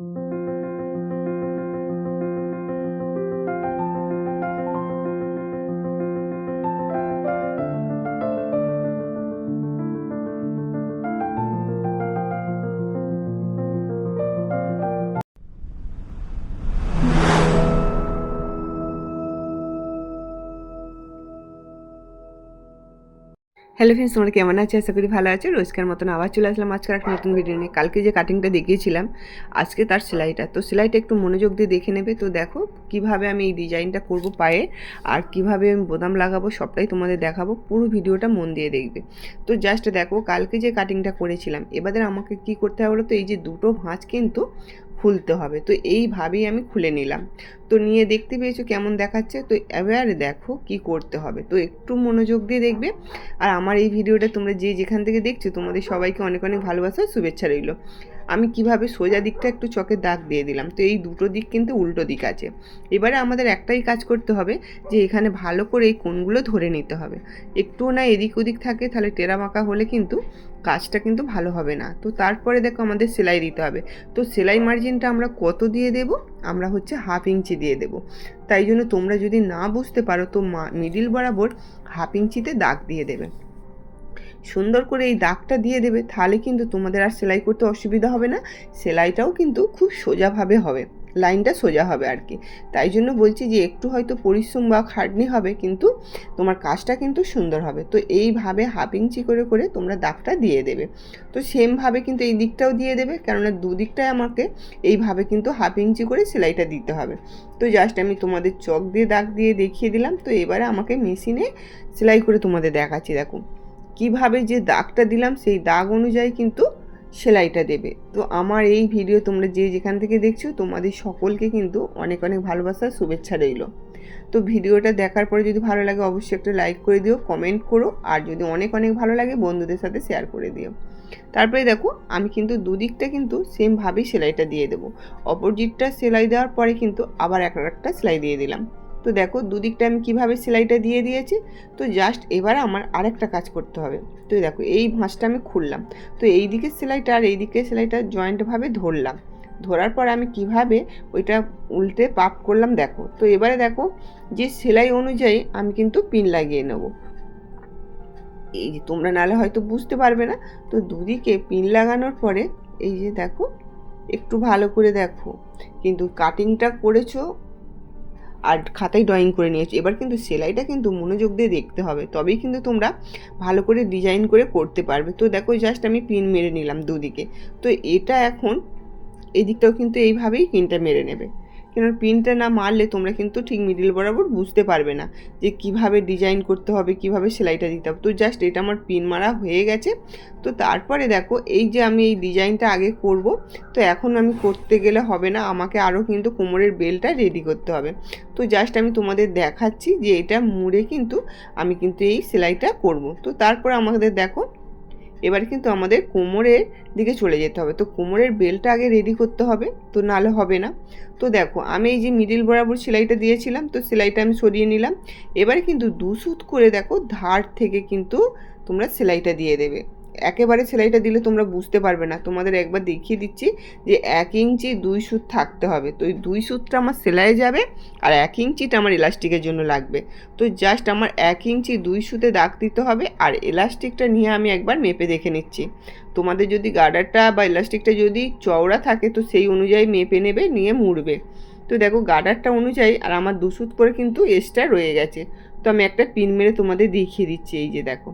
thank you hello friends, তোমরা কেমন আছো? আশা করি ভালো আছো। রোজকার মতন আবার চলে আসলাম আজকের একটা নতুন ভিডিও নিয়ে। কালকে যে কাটিংটা দেখিয়েছিলাম, আজকে তার সেলাইটা। তো সেলাইটা একটু মনোযোগ দিয়ে দেখে নেবে। তো দেখো, কীভাবে আমি এই ডিজাইনটা করব পায়ে আর কীভাবে আমি বোদাম লাগাবো সবটাই তোমাদের দেখাবো। পুরো ভিডিওটা মন দিয়ে দেখবে। তো জাস্ট দেখো, কালকে যে কাটিংটা করেছিলাম, এবারে আমাকে কি করতে হবে তো? এই যে দুটো ভাঁজ কিন্তু খুলতে হবে। তো এইভাবেই আমি খুলে নিলাম। তো নিয়ে দেখতে পেয়েছ কেমন দেখাচ্ছে? তো এবার দেখো কি করতে হবে। তো একটু মনোযোগ দিয়ে দেখবে। আর আমার এই ভিডিওটা তোমরা যে যেখান থেকে দেখছ, তোমাদের সবাইকে অনেক অনেক ভালোবাসা শুভেচ্ছা রইল। আমি কীভাবে সোজা দিকটা একটু চকের দাগ দিয়ে দিলাম। তো এই দুটো দিক কিন্তু উল্টো দিক আছে। এবারে আমাদের একটাই কাজ করতে হবে যে এখানে ভালো করে এই কোণগুলো ধরে নিতে হবে। একটুও না এদিক ওদিক থাকে, তাহলে টেরা বাঁকা হলে কিন্তু কাজটা কিন্তু ভালো হবে না। তো তারপরে দেখো আমাদের সেলাই দিতে হবে। তো সেলাই মার্জিনটা আমরা কত দিয়ে দেব? আমরা হচ্ছে হাফ ইঞ্চি দিয়ে দেব। তাই জন্য তোমরা যদি না বুঝতে পারো, তো মিডিল বরাবর হাফ ইঞ্চিতে দাগ দিয়ে দেবে। সুন্দর করে এই দাগটা দিয়ে দেবে, তাহলে কিন্তু তোমাদের আর সেলাই করতে অসুবিধা হবে না। সেলাইটাও কিন্তু খুব সোজাভাবে হবে, লাইনটা সোজা হবে আর কি। তাই জন্য বলছি যে একটু হয়তো পরিশ্রম বা খাটনি হবে, কিন্তু তোমার কাজটা কিন্তু সুন্দর হবে। তো এইভাবে হাফ ইঞ্চি করে করে তোমরা দাগটা দিয়ে দেবে। তো সেমভাবে কিন্তু এই দিকটাও দিয়ে দেবে, কেননা দুদিকটায় আমাকে এইভাবে কিন্তু হাফ ইঞ্চি করে সেলাইটা দিতে হবে। তো জাস্ট আমি তোমাদের চক দিয়ে দাগ দিয়ে দেখিয়ে দিলাম, তো এবারে আমাকে মেশিনে সেলাই করে তোমাদের দেখাচ্ছি, দেখো। কীভাবে যে দাগটা দিলাম, সেই দাগ অনুযায়ী কিন্তু সেলাইটা দেবে। তো আমার এই ভিডিও তোমরা যে যেখান থেকে দেখছ, তোমাদের সকলকে কিন্তু অনেক অনেক ভালোবাসার শুভেচ্ছা রইল। তো ভিডিওটা দেখার পরে যদি ভালো লাগে, অবশ্যই একটা লাইক করে দিও, কমেন্ট করো, আর যদি অনেক অনেক ভালো লাগে, বন্ধুদের সাথে শেয়ার করে দিও। তারপরে দেখো, আমি কিন্তু দুদিকটা কিন্তু সেমভাবেই সেলাইটা দিয়ে দেবো। অপোজিটটা সেলাই দেওয়ার পরে কিন্তু আবার এক একটা সেলাই দিয়ে দিলাম। তো দেখো দুদিকটা আমি কীভাবে সেলাইটা দিয়ে দিয়েছি। তো জাস্ট এবার আমার আরেকটা কাজ করতে হবে। তো দেখো এই ভাঁজটা আমি খুললাম। তো এই দিকের সেলাইটা আর এই দিকের সেলাইটা জয়েন্টভাবে ধরলাম। ধরার পর আমি কীভাবে ওইটা উল্টে পাপ করলাম দেখো। তো এবারে দেখো যে সেলাই অনুযায়ী আমি কিন্তু পিন লাগিয়ে নেব। এই যে তোমরা নালে হয়তো বুঝতে পারবে না। তো দুদিকে পিন লাগানোর পরে এই যে দেখো একটু ভালো করে দেখো। কিন্তু কাটিংটা করেছ আর খাতায় ড্রয়িং করে নিয়েছি। এবার কিন্তু সেলাইটা কিন্তু মনোযোগ দিয়ে দেখতে হবে। তবেই কিন্তু তোমরা ভালো করে ডিজাইন করে করতে পারবে। তো দেখো জাস্ট আমি পিন মেরে নিলাম দুদিকে। তো এটা এখন এদিকটাও কিন্তু এইভাবেই পিনটা মেরে নেবে। কেন পিনটা না মারলে তোমরা কিন্তু ঠিক মিডিল বরাবর বুঝতে পারবে না যে কীভাবে ডিজাইন করতে হবে, কীভাবে সেলাইটা দিতে হবে। তো জাস্ট এটা আমার পিন মারা হয়ে গেছে। তো তারপরে দেখো, এই যে আমি এই ডিজাইনটা আগে করব, তো এখন আমি করতে গেলে হবে না, আমাকে আরও কিন্তু কোমরের বেলটা রেডি করতে হবে। তো জাস্ট আমি তোমাদের দেখাচ্ছি যে এটা মুড়ে কিন্তু আমি কিন্তু এই সেলাইটা করব। তো তারপর আমাদের দেখো এবার কিন্তু আমাদের কোমরের দিকে চলে যেতে হবে। তো কোমরের বেলটা আগে রেডি করতে হবে, তো নালে হবে না। তো দেখো, আমি এই যে মিডিল বরাবর সেলাইটা দিয়েছিলাম, তো সেলাইটা আমি সরিয়ে নিলাম। এবারে কিন্তু দু সুত করে দেখো, ধার থেকে কিন্তু তোমরা সেলাইটা দিয়ে দেবে। একেবারে সেলাইটা দিলে তোমরা বুঝতে পারবে না। তোমাদের একবার দেখিয়ে দিচ্ছি যে এক ইঞ্চি দুই সুত থাকতে হবে। তো ওই দুই সুতটা আমার সেলাই যাবে আর এক ইঞ্চিটা আমার এলাস্টিকের জন্য লাগবে। তো জাস্ট আমার এক ইঞ্চি দুই সুতে দাগ দিতে হবে আর এলাস্টিকটা নিয়ে আমি একবার মেপে দেখে নিচ্ছি। তোমাদের যদি গার্ডারটা বা এলাস্টিকটা যদি চওড়া থাকে তো সেই অনুযায়ী মেপে নেবে, নিয়ে মুড়বে। তো দেখো গার্ডারটা অনুযায়ী আর আমার দুসুত করে কিন্তু এক্সট্রা রয়ে গেছে। তো আমি একটা পিন মেরে তোমাদের দেখিয়ে দিচ্ছি, এই যে দেখো।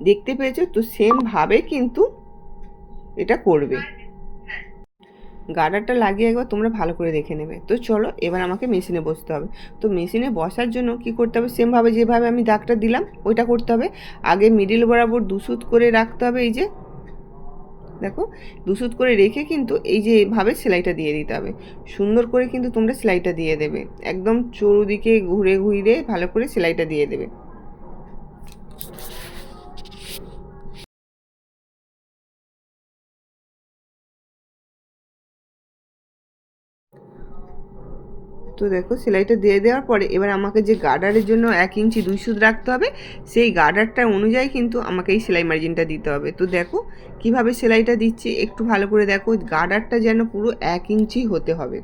দেখতে পেয়েছ? তো সেমভাবে কিন্তু এটা করবে। গার্ডারটা লাগিয়ে একবার তোমরা ভালো করে দেখে নেবে। তো চলো, এবার আমাকে মেশিনে বসতে হবে। তো মেশিনে বসার জন্য কি করতে হবে? সেমভাবে যেভাবে আমি দাগটা দিলাম, ওইটা করতে হবে। আগে মিডিল বরাবর দুসুত করে রাখতে হবে এই যে। দেখো দুসুত করে রেখে কিন্তু এই যে এভাবে সেলাইটা দিয়ে দিতে হবে। সুন্দর করে কিন্তু তোমরা সেলাইটা দিয়ে দেবে। একদম চরুদিকে ঘুরে ঘুরে ভালো করে সেলাইটা দিয়ে দেবে। তো দেখো সেলাইটা দিয়ে দেওয়ার পরে এবার আমাকে যে গার্ডারের জন্য এক ইঞ্চি দুই সুদ রাখতে হবে, সেই গার্ডারটা অনুযায়ী কিন্তু আমাকে এই সেলাই মার্জিনটা দিতে হবে। তো দেখো কীভাবে সেলাইটা দিচ্ছি, একটু ভালো করে দেখো গার্ডারটা যেন পুরো এক ইঞ্চি হতে হবে।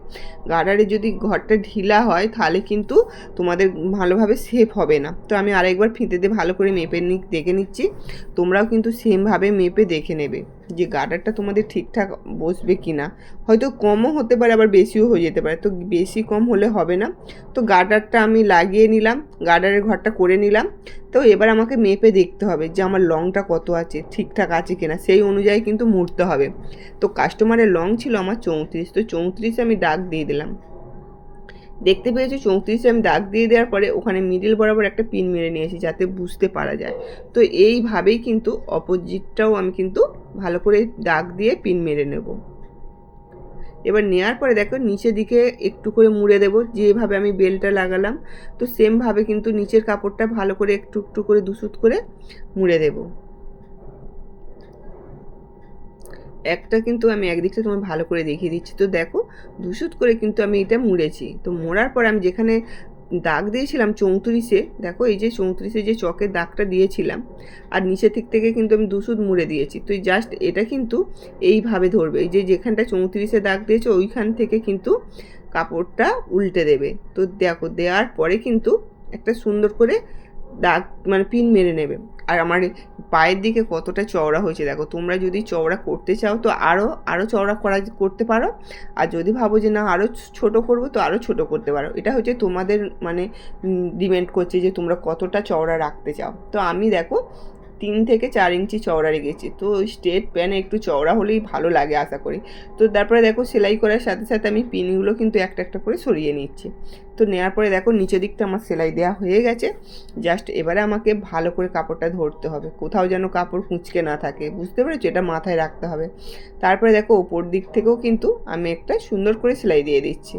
গার্ডারে যদি ঘরটা ঢিলা হয় তাহলে কিন্তু তোমাদের ভালোভাবে সেফ হবে না। তো আমি আরেকবার ফিতে দিয়ে ভালো করে মেপে নি, দেখে নিচ্ছি। তোমরাও কিন্তু সেমভাবে মেপে দেখে নেবে। যে গার্ডারটা তোমাদের ঠিকঠাক বসবে কি না হয়তো কমও হতে পারে, আবার বেশিও হয়ে যেতে পারে। তো বেশি কম হলে হবে না। তো গার্ডারটা আমি লাগিয়ে নিলাম গার্ডারের ঘরটা করে নিলাম। তো এবার আমাকে মেপে দেখতে হবে যে আমার লংটা কত আছে, ঠিকঠাক আছে কিনা। সেই অনুযায়ী কিন্তু মুড়তে হবে। তো কাস্টমারের লং ছিল আমার চৌত্রিশ। তো চৌত্রিশে আমি ডাক দিয়ে দিলাম। দেখতে পেয়েছি চৌত্রিশে আমি দাগ দিয়ে দেওয়ার পরে ওখানে মিডিল বরাবর একটা পিন মেরে নিয়েছি যাতে বুঝতে পারা যায়। তো এইভাবেই কিন্তু অপোজিটটাও আমি কিন্তু ভালো করে দাগ দিয়ে পিন মেরে নেব। এবার নেওয়ার পরে দেখো নিচের দিকে একটু করে মুড়ে দেবো, যেভাবে আমি বেলটা লাগালাম। তো সেমভাবে কিন্তু নিচের কাপড়টা ভালো করে একটু একটু করে দুসুত করে মুড়ে দেবো। একটা কিন্তু আমি একদিকটা তোমার ভালো করে দেখিয়ে দিচ্ছি। তো দেখো, দুশুত করে কিন্তু আমি এটা মুড়েছি। তো মোড়ার পর আমি যেখানে দাগ দিয়েছিলাম চৌত্রিশে, দেখো এই যে চৌত্রিশে যে চকের দাগটা দিয়েছিলাম, আর নিচের দিক থেকে কিন্তু আমি দুশুদ মুড়ে দিয়েছি। তো জাস্ট এটা কিন্তু এইভাবে ধরবে। এই যে যেখানটা চৌত্রিশে দাগ দিয়েছে, ওইখান থেকে কিন্তু কাপড়টা উল্টে দেবে। তো দেখো, দেওয়ার পরে কিন্তু একটা সুন্দর করে দাগ মানে পিন মেরে নেবে। আর আমার পায়ের দিকে কতটা চওড়া হয়েছে, দেখো। তোমরা যদি চওড়া করতে চাও তো আরও আরও চওড়া করা করতে পারো। আর যদি ভাবো যে না আরও ছোট করব তো আরও ছোট করতে পারো। এটা হচ্ছে তোমাদের মানে ডিমেন্ড করছে যে তোমরা কতটা চওড়া রাখতে চাও। তো আমি দেখো তিন থেকে চার ইঞ্চি চওড়া রেখেছি। তো স্ট্রেট প্যানে একটু চওড়া হলেই ভালো লাগে আশা করি। তো তারপরে দেখো সেলাই করার সাথে সাথে আমি পিনগুলো কিন্তু একটা একটা করে সরিয়ে নিচ্ছি। তো নেওয়ার পরে দেখো নিচের দিকটা আমার সেলাই দেওয়া হয়ে গেছে। জাস্ট এবারে আমাকে ভালো করে কাপড়টা ধরতে হবে। কোথাও যেন কাপড় কুঁচকে না থাকে। বুঝতে পেরেছ? এটা মাথায় রাখতে হবে। তারপরে দেখো ওপর দিক থেকেও কিন্তু আমি একটা সুন্দর করে সেলাই দিয়ে দিচ্ছি।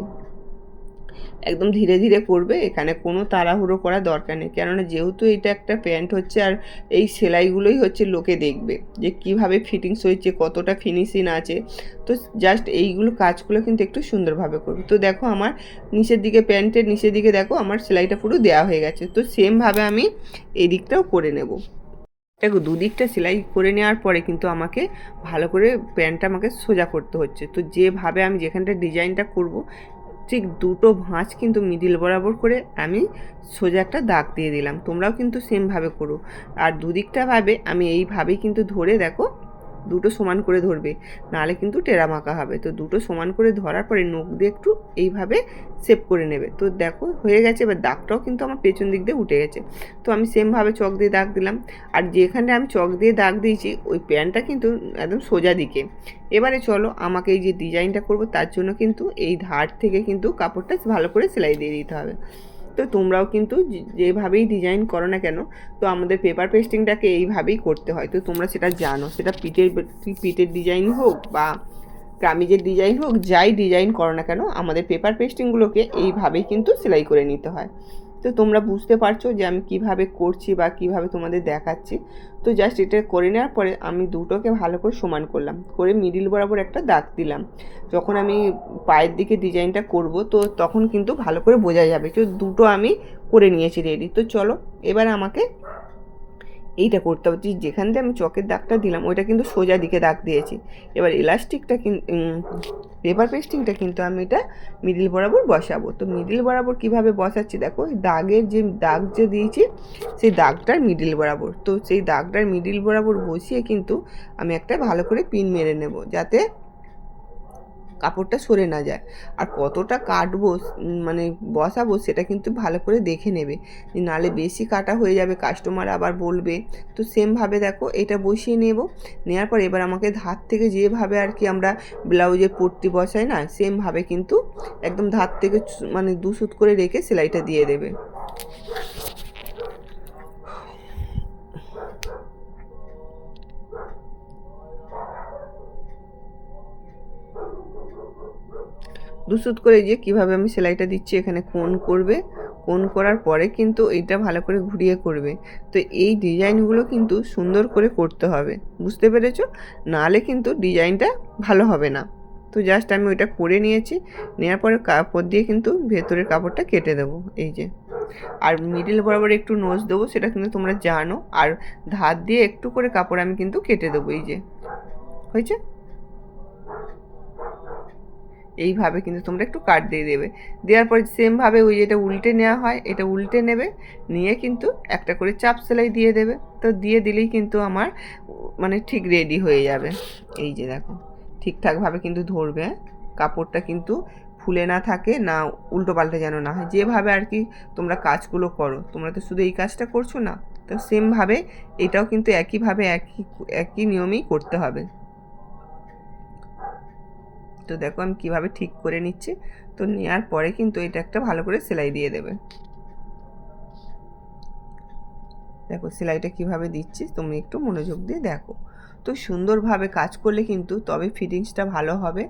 একদম ধীরে ধীরে করবে এখানে কোনো তাড়াহুড়ো করার দরকার নেই। কেননা যেহেতু এটা একটা প্যান্ট হচ্ছে আর এই সেলাইগুলোই হচ্ছে লোকে দেখবে যে কীভাবে ফিটিংস হয়েছে, কতটা ফিনিশিং আছে। তো জাস্ট এইগুলো কাজগুলো কিন্তু একটু সুন্দরভাবে করবে। তো দেখো আমার নিচের দিকে প্যান্টের নিচের দিকে দেখো আমার সেলাইটা পুরো দেওয়া হয়ে গেছে। তো সেমভাবে আমি এই দিকটাও করে নেব। দেখো দুদিকটা সেলাই করে নেওয়ার পরে কিন্তু আমাকে ভালো করে প্যান্টটা আমাকে সোজা করতে হচ্ছে। তো যেভাবে আমি যেখানটা ডিজাইনটা করব ঠিক দুটো ভাঁজ কিন্তু মিডিল বরাবর করে আমি সোজা একটা দাগ দিয়ে দিলাম। তোমরাও কিন্তু সেমভাবে করো। আর দুদিকটা ভাবে আমি এইভাবেই কিন্তু ধরে দেখো দুটো সমান করে ধরবে নাহলে কিন্তু টেরা মাখা হবে। তো দুটো সমান করে ধরার পরে নখ দিয়ে একটু এইভাবে সেভ করে নেবে। তো দেখো হয়ে গেছে, এবার দাগটাও কিন্তু আমার পেছন দিক দিয়ে উঠে গেছে। তো আমি সেমভাবে চক দিয়ে দাগ দিলাম। আর যেখানে আমি চক দিয়ে দাগ দিয়েছি, ওই প্যান্টটা কিন্তু একদম সোজা দিকে। এবারে চলো আমাকে এই যে ডিজাইনটা করব, তার জন্য কিন্তু এই ধার থেকে কিন্তু কাপড়টা ভালো করে সেলাই দিয়ে দিতে হবে। তো তোমরাও কিন্তু যেভাবেই ডিজাইন করো না কেন, তো আমাদের পেপার পেস্টিংটাকে এইভাবেই করতে হয়। তো তোমরা সেটা জানো, সেটা পিটের পিটের ডিজাইন হোক বা কামিজের ডিজাইন হোক, যাই ডিজাইন করো না কেন, আমাদের পেপার পেস্টিংগুলোকে এইভাবেই কিন্তু সেলাই করে নিতে হয়। তো তোমরা বুঝতে পারছ যে আমি কীভাবে করছি বা কীভাবে তোমাদের দেখাচ্ছি। তো জাস্ট এটা করে নেওয়ার পরে আমি দুটোকে ভালো করে সমান করলাম। করে মিডিল বরাবর একটা দাগ দিলাম। যখন আমি পায়ের দিকে ডিজাইনটা করব, তো তখন কিন্তু ভালো করে বোঝা যাবে তো দুটো আমি করে নিয়েছি রেডি তো চলো, এবার আমাকে এইটা করতে হবে। যেখান দিয়ে আমি চকের দাগটা দিলাম, ওইটা কিন্তু সোজা দিকে দাগ দিয়েছি। এবার ইলাস্টিকটা পেপার পেস্টিংটা কিন্তু আমি এটা মিডিল বরাবর বসাবো। তো মিডিল বরাবর কীভাবে বসাচ্ছি দেখো দাগের যে, দাগ যে দিয়েছি, সেই দাগটার মিডিল বরাবর। তো সেই দাগটার মিডিল বরাবর বসিয়ে কিন্তু আমি একটা ভালো করে পিন মেরে নেব, যাতে কাপড়টা সরে না যায়। আর কতটা কাটবো মানে বসাবো সেটা কিন্তু ভালো করে দেখে নেবে। নালে বেশি কাটা হয়ে যাবে কাস্টমার আবার বলবে, তো সেমভাবে দেখো, এটা বসিয়ে নেব। নেওয়ার পর এবার আমাকে ধার থেকে যেভাবে আর কি আমরা ব্লাউজের পট্টি বসাই না সেমভাবে কিন্তু একদম ধার থেকে মানে দুসুত করে রেখে সেলাইটা দিয়ে দেবে। দুসুত করে যে কীভাবে আমি সেলাইটা দিচ্ছি, এখানে কোন করবে, কোন করার পরে কিন্তু এইটা ভালো করে ঘুরিয়ে করবে। তো এই ডিজাইনগুলো কিন্তু সুন্দর করে করতে হবে, বুঝতে পেরেছ? নাহলে কিন্তু ডিজাইনটা ভালো হবে না। তো জাস্ট আমি ওইটা করে নিয়েছি নেওয়ার পরে কাপড় দিয়ে কিন্তু ভেতরের কাপড়টা কেটে দেবো, এই যে। আর মিডিল বরাবর একটু নোজ দেবো, সেটা কিন্তু তোমরা জানো। আর ধার দিয়ে একটু করে কাপড় আমি কিন্তু কেটে দেবো, এই যে। হয়েছে? এইভাবে কিন্তু তোমরা একটু কাট দিয়ে দেবে। দেওয়ার পর সেমভাবে ওই যেটা উল্টে নেওয়া হয়, এটা উল্টে নেবে, নিয়ে কিন্তু একটা করে চাপ সেলাই দিয়ে দেবে। তো দিয়ে দিলেই কিন্তু আমার মানে ঠিক রেডি হয়ে যাবে। এই যে দেখো, ঠিকঠাকভাবে কিন্তু ধরবে হ্যাঁ? কাপড়টা কিন্তু ফুলে না থাকে, না উল্টো পাল্টে যেন না হয়। যেভাবে আর কি তোমরা কাজগুলো করো, তোমরা তো শুধু এই কাজটা করছ না, তো সেমভাবে এটাও কিন্তু একইভাবে একই একই নিয়মেই করতে হবে। তো দেখো আমি কীভাবে ঠিক করে নিচ্ছি। তো নেওয়ার পরে কিন্তু এটা একটা ভালো করে সেলাই দিয়ে দেবে। দেখো সেলাইটা কীভাবে দিচ্ছি, তুমি একটু মনোযোগ দিয়ে দেখো। তো সুন্দরভাবে কাজ করলে কিন্তু তবে ফিটিংসটা ভালো হবে,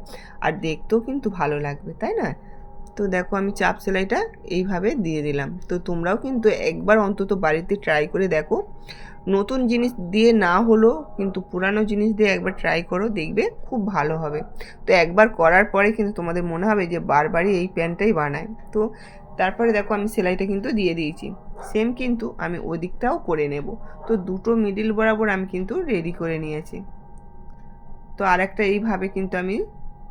আর দেখতেও কিন্তু ভালো লাগবে, তাই না? তো দেখো আমি চাপ সেলাইটা এইভাবে দিয়ে দিলাম। তো তোমরাও কিন্তু একবার অন্তত বাড়িতে ট্রাই করে দেখো। নতুন জিনিস দিয়ে না হলো কিন্তু পুরানো জিনিস দিয়ে একবার ট্রাই করো, দেখবে খুব ভালো হবে। তো একবার করার পরে কিন্তু তোমাদের মনে হবে যে বারবারই এই প্যান্টটাই বানায়। তো তারপরে দেখো আমি সেলাইটা কিন্তু দিয়ে দিয়েছি। সেম কিন্তু আমি ওদিকটাও করে নেব। তো দুটো মিডিল বরাবর আমি কিন্তু রেডি করে নিয়েছি। তো আর একটা এইভাবে কিন্তু আমি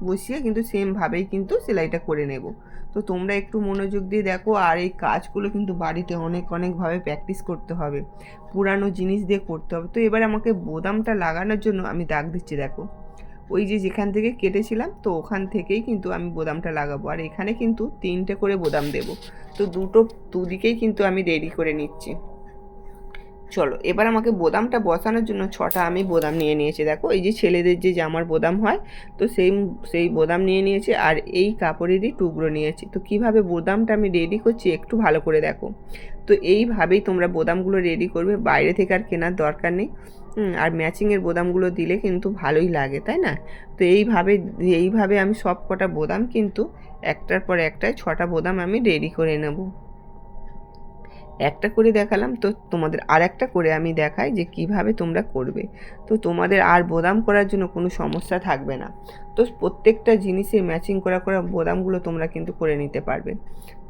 বসিয়ে কিন্তু সেমভাবেই কিন্তু সেলাইটা করে নেব। তো তোমরা একটু মনোযোগ দিয়ে দেখো, আর এই কাজগুলো কিন্তু বাড়িতে অনেক অনেকভাবে প্র্যাকটিস করতে হবে। পুরানো জিনিস দিয়ে করতে হবে। তো এবার আমাকে বোদামটা লাগানোর জন্য আমি দাগ দিচ্ছি, দেখো। ওই যে যেখান থেকে কেটেছিলাম, তো ওখান থেকেই কিন্তু আমি বোদামটা লাগাবো। আর এখানে কিন্তু তিনটে করে বোদাম দেব। তো দুটো, দুদিকেই কিন্তু আমি রেডি করে নিচ্ছি। চলো, এবার আমাকে বোদামটা বসানোর জন্য ছটা আমি বোদাম নিয়ে নিয়েছি। দেখো, এই যে ছেলেদের যে জামার বোদাম হয়, তো সেই সেই বোদাম নিয়ে নিয়েছি আর এই কাপড়েরই টুকরো নিয়েছি। তো কীভাবে বোদামটা আমি রেডি করছি একটু ভালো করে দেখো। তো এইভাবেই তোমরা বোদামগুলো রেডি করবে, বাইরে থেকে আর কেনার দরকার নেই। আর ম্যাচিংয়ের বোদামগুলো দিলে কিন্তু ভালোই লাগে, তাই না? তো এইভাবে এইভাবে আমি সব কটা বোদাম কিন্তু একটার পর একটায় ছটা বোদাম আমি রেডি করে নেব। একটা করে দেখালাম, তো তোমাদের আর একটা করে আমি দেখাই যে কীভাবে তোমরা করবে। তো তোমাদের আর বোদাম করার জন্য কোনো সমস্যা থাকবে না। তো প্রত্যেকটা জিনিসে ম্যাচিং করা করা বোদামগুলো তোমরা কিন্তু করে নিতে পারবে।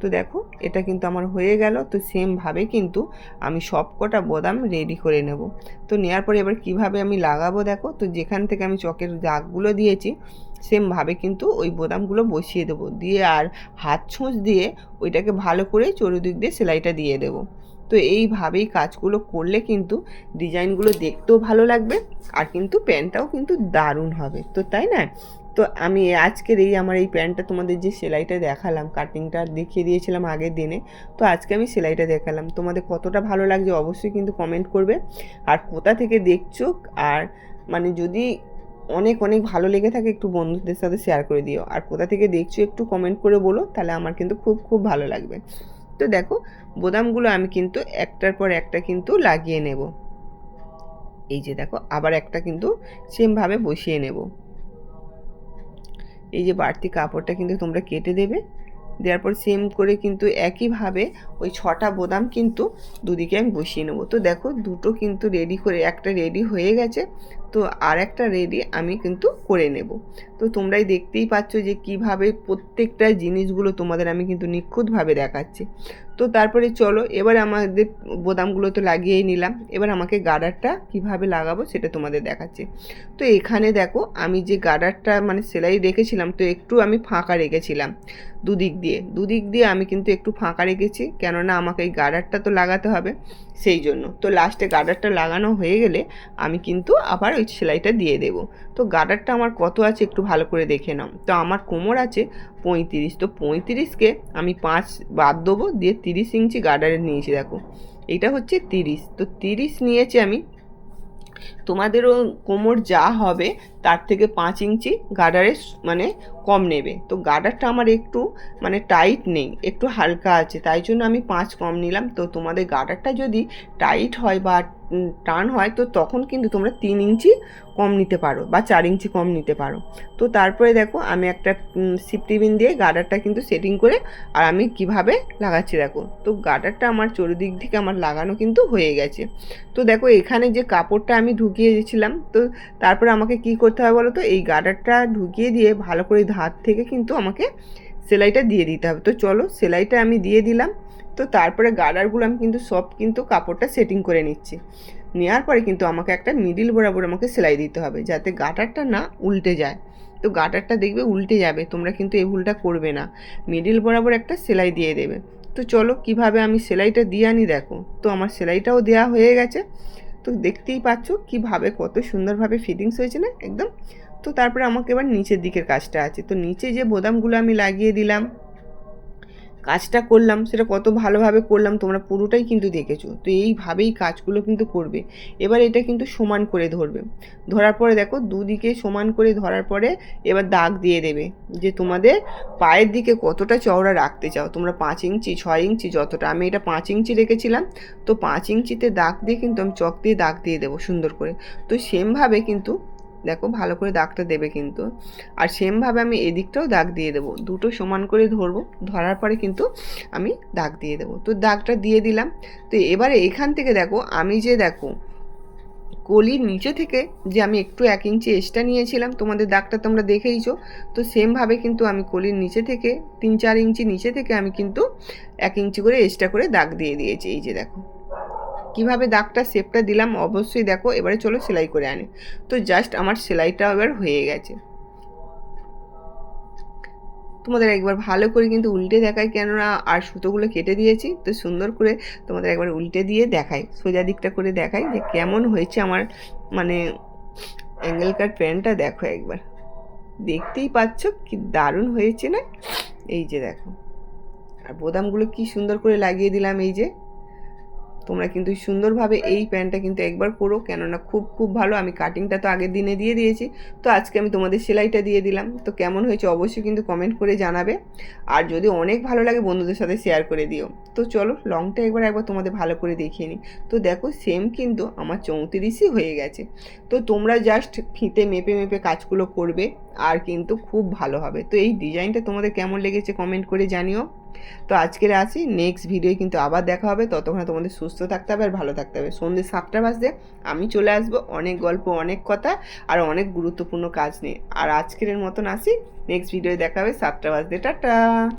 তো দেখো, এটা কিন্তু আমার হয়ে গেল, তো সেমভাবে কিন্তু আমি সব কটা বোদাম রেডি করে নেব। তো নেওয়ার পরে এবার কীভাবে আমি লাগাবো দেখো, তো যেখান থেকে আমি চকের দাগগুলো দিয়েছি সেমভাবে কিন্তু ওই বোতামগুলো বসিয়ে দেবো। দিয়ে আর হাত ছোঁচ দিয়ে ওইটাকে ভালো করে চতুর্দিক দিয়ে সেলাইটা দিয়ে দেবো। তো এইভাবেই কাজগুলো করলে কিন্তু ডিজাইনগুলো দেখতেও ভালো লাগবে আর কিন্তু প্যান্টটাও কিন্তু দারুণ হবে। তো তাই না? তো আমি আজকের এই আমার এই প্যান্টটা তোমাদের যে সেলাইটা দেখালাম, কাটিংটা দেখিয়ে দিয়েছিলাম আগের দিনে, তো আজকে আমি সেলাইটা দেখালাম। তোমাদের কতটা ভালো লাগছে অবশ্যই কিন্তু কমেন্ট করবে। আর কোথা থেকে দেখছ? আর মানে যদি অনেক অনেক ভালো লেগে থাকে একটু বন্ধুদের সাথে শেয়ার করে দিও। আর কোথা থেকে দেখছ একটু কমেন্ট করে বলো, তাহলে আমার কিন্তু খুব খুব ভালো লাগবে। তো দেখো, বোদামগুলো আমি কিন্তু একটার পর একটা কিন্তু লাগিয়ে নেব। এই যে দেখো, আবার একটা কিন্তু সেমভাবে বসিয়ে নেব। এই যে বাড়তি কাপড়টা কিন্তু তোমরা কেটে দেবে। দেওয়ার পর সেম করে কিন্তু একইভাবে ওই ছটা বোদাম কিন্তু দুদিকে আমি বসিয়ে নেব। তো দেখো, দুটো কিন্তু রেডি করে, একটা রেডি হয়ে গেছে। তো আর একটা রেডি আমি কিন্তু করে নেব। তো তোমরাই দেখতেই পাচ্ছ যে কীভাবে প্রত্যেকটা জিনিসগুলো তোমাদের আমি কিন্তু নিখুঁতভাবে দেখাচ্ছি। তো তারপরে চলো, এবার আমাদের বোদামগুলো তো লাগিয়েই নিলাম। এবার আমাকে গার্ডারটা কীভাবে লাগাবো সেটা তোমাদের দেখাচ্ছি। তো এখানে দেখো, আমি যে গার্ডারটা মানে সেলাই রেখেছিলাম, তো একটু আমি ফাঁকা রেখেছিলাম দুদিক দিয়ে। দুদিক দিয়ে আমি কিন্তু একটু ফাঁকা রেখেছি, কেননা আমাকে এই গার্ডারটা তো লাগাতে হবে। সেই জন্য। তো লাস্টে গার্ডারটা লাগানো হয়ে গেলে আমি কিন্তু আবার ওই সেলাইটা দিয়ে দেবো। তো গার্ডারটা আমার কত আছে একটু ভালো করে দেখে নাও। তো আমার কোমর আছে পঁয়ত্রিশ। তো পঁয়ত্রিশকে আমি পাঁচ বাদ দেবো, দিয়ে তিরিশ ইঞ্চি গার্ডারে নিয়েছি, দেখো। এটা হচ্ছে তিরিশ। তো তিরিশ নিয়েছি আমি তোমাদেরও কোমর যা হবে, তার থেকে পাঁচ ইঞ্চি গার্ডারে মানে কম নেবে। তো গার্ডারটা আমার একটু মানে টাইট নেই, একটু হালকা আছে, তাই জন্য আমি পাঁচ কম নিলাম। তো তোমাদের গার্ডারটা যদি টাইট হয় বা টান হয়, তো তখন কিন্তু তোমরা তিন ইঞ্চি কম নিতে পারো বা চার ইঞ্চি কম নিতে পারো। তো তারপরে দেখো, আমি একটা সিপটিবিন দিয়ে গার্ডারটা কিন্তু সেটিং করে আর আমি কীভাবে লাগাচ্ছি দেখো। তো গার্ডারটা আমার চতুর্দিক থেকে আমার লাগানো কিন্তু হয়ে গেছে। তো দেখো, এখানে যে কাপড়টা আমি ঢুকিয়ে দিয়েছিলাম, তো তারপরে আমাকে কি করতে হবে বলো তো, এই গার্ডারটা ঢুকিয়ে দিয়ে ভালো করে ধার থেকে কিন্তু আমাকে সেলাইটা দিয়ে দিতে হবে। তো চলো, সেলাইটা আমি দিয়ে দিলাম। তো তারপরে গার্ডারগুলো আমি কিন্তু সব কিন্তু কাপড়টা সেটিং করে নিচ্ছি। নেওয়ার পরে কিন্তু আমাকে একটা মিডিল বরাবর আমাকে সেলাই দিতে হবে যাতে গাটারটা না উল্টে যায়। তো গাটারটা দেখবে উল্টে যাবে, তোমরা কিন্তু এই ভুলটা করবে না। মিডিল বরাবর একটা সেলাই দিয়ে দেবে। তো চলো কীভাবে আমি সেলাইটা দিয়ে আনি দেখো। তো আমার সেলাইটাও দেওয়া হয়ে গেছে। তো দেখতেই পাচ্ছ কীভাবে কত সুন্দরভাবে ফিটিংস হয়েছে না, একদম। তো তারপরে আমাকে এবার নিচের দিকের কাজটা আছে। তো নিচে যে বোদামগুলো আমি লাগিয়ে দিলাম কাজটা করলাম, সেটা কত ভালোভাবে করলাম, তোমরা পুরোটাই কিন্তু দেখেছ। তো এইভাবেই কাজগুলো কিন্তু করবে। এবার এটা কিন্তু সমান করে ধরবে। ধরার পরে দেখো, দুদিকে সমান করে ধরার পরে এবার দাগ দিয়ে দেবে। যে তোমাদের পায়ের দিকে কতটা চওড়া রাখতে চাও, তোমরা পাঁচ ইঞ্চি, ছয় ইঞ্চি যতটা, আমি এটা পাঁচ ইঞ্চি রেখেছিলাম। তো পাঁচ ইঞ্চিতে দাগ দিয়ে কিন্তু আমি চক দিয়ে দাগ দিয়ে দেবো সুন্দর করে। তো সেমভাবে কিন্তু দেখো ভালো করে দাগটা দেবে কিন্তু। আর সেমভাবে আমি এদিকটাও দাগ দিয়ে দেবো। দুটো সমান করে ধরবো, ধরার পরে কিন্তু আমি দাগ দিয়ে দেবো। তো দাগটা দিয়ে দিলাম। তো এবারে এখান থেকে দেখো, আমি যে দেখো, কলির নিচে থেকে যে আমি একটু এক ইঞ্চি এক্সট্রা নিয়েছিলাম, তোমাদের দাগটা তোমরা দেখেইছো। তো সেমভাবে কিন্তু আমি কলির নিচে থেকে, তিন চার ইঞ্চি নিচে থেকে আমি কিন্তু এক ইঞ্চি করে এক্সট্রা করে দাগ দিয়ে দিয়েছি। এই যে দেখো। কীভাবে দাগটা শেপটা দিলাম অবশ্যই দেখো, এবারে চলো সেলাই করে আনি। তো জাস্ট আমার সেলাইটা এবার হয়ে গেছে। তোমাদের একবার ভালো করে কিন্তু উল্টে দেখাই কেননা আর সুতোগুলো কেটে দিয়েছি, তো সুন্দর করে তোমাদের একবার উল্টে দিয়ে দেখাই, সোজা দিকটা করে দেখাই যে কেমন হয়েছে আমার মানে অ্যাঙ্গেল কাট প্যান্টটা দেখো একবার। দেখতেই পাচ্ছ কি দারুণ হয়েছে না? এই যে দেখো। আর বোদামগুলো কি সুন্দর করে লাগিয়ে দিলাম এই যে। তোমরা কিন্তু সুন্দরভাবে এই প্যান্টটা কিন্তু একবার করো কেননা খুব খুব ভালো। আমি কাটিংটা তো আগের দিনে দিয়ে দিয়েছি। তো আজকে আমি তোমাদের সেলাইটা দিয়ে দিলাম। তো কেমন হয়েছে অবশ্যই কিন্তু কমেন্ট করে জানাবে। আর যদি অনেক ভালো লাগে বন্ধুদের সাথে শেয়ার করে দিও। তো চলো লংটা একবার একবার তোমাদের ভালো করে দেখিয়ে নিই। তো দেখো সেম কিন্তু আমার চৌত্রিশই হয়ে গেছে। তো তোমরা জাস্ট ফিতে মেপে মেপে কাজগুলো করবে, আর কিন্তু খুব ভালো হবে। তো এই ডিজাইনটা তোমাদের কেমন লেগেছে কমেন্ট করে জানিও। তো আজকের আসি নেক্সট ভিডিও কিন্তু আবার দেখা হবে। ততক্ষণে তোমাদের সুস্থ থাকতে হবে আর ভালো থাকতে হবে। সন্ধ্যে সাতটা বাজতে আমি চলে আসব অনেক গল্প, অনেক কথা আর অনেক গুরুত্বপূর্ণ কাজ নিয়ে। আর আজকের মতন আসি। নেক্সট ভিডিও দেখা হবে। সাতটা বাজতে। টাটা!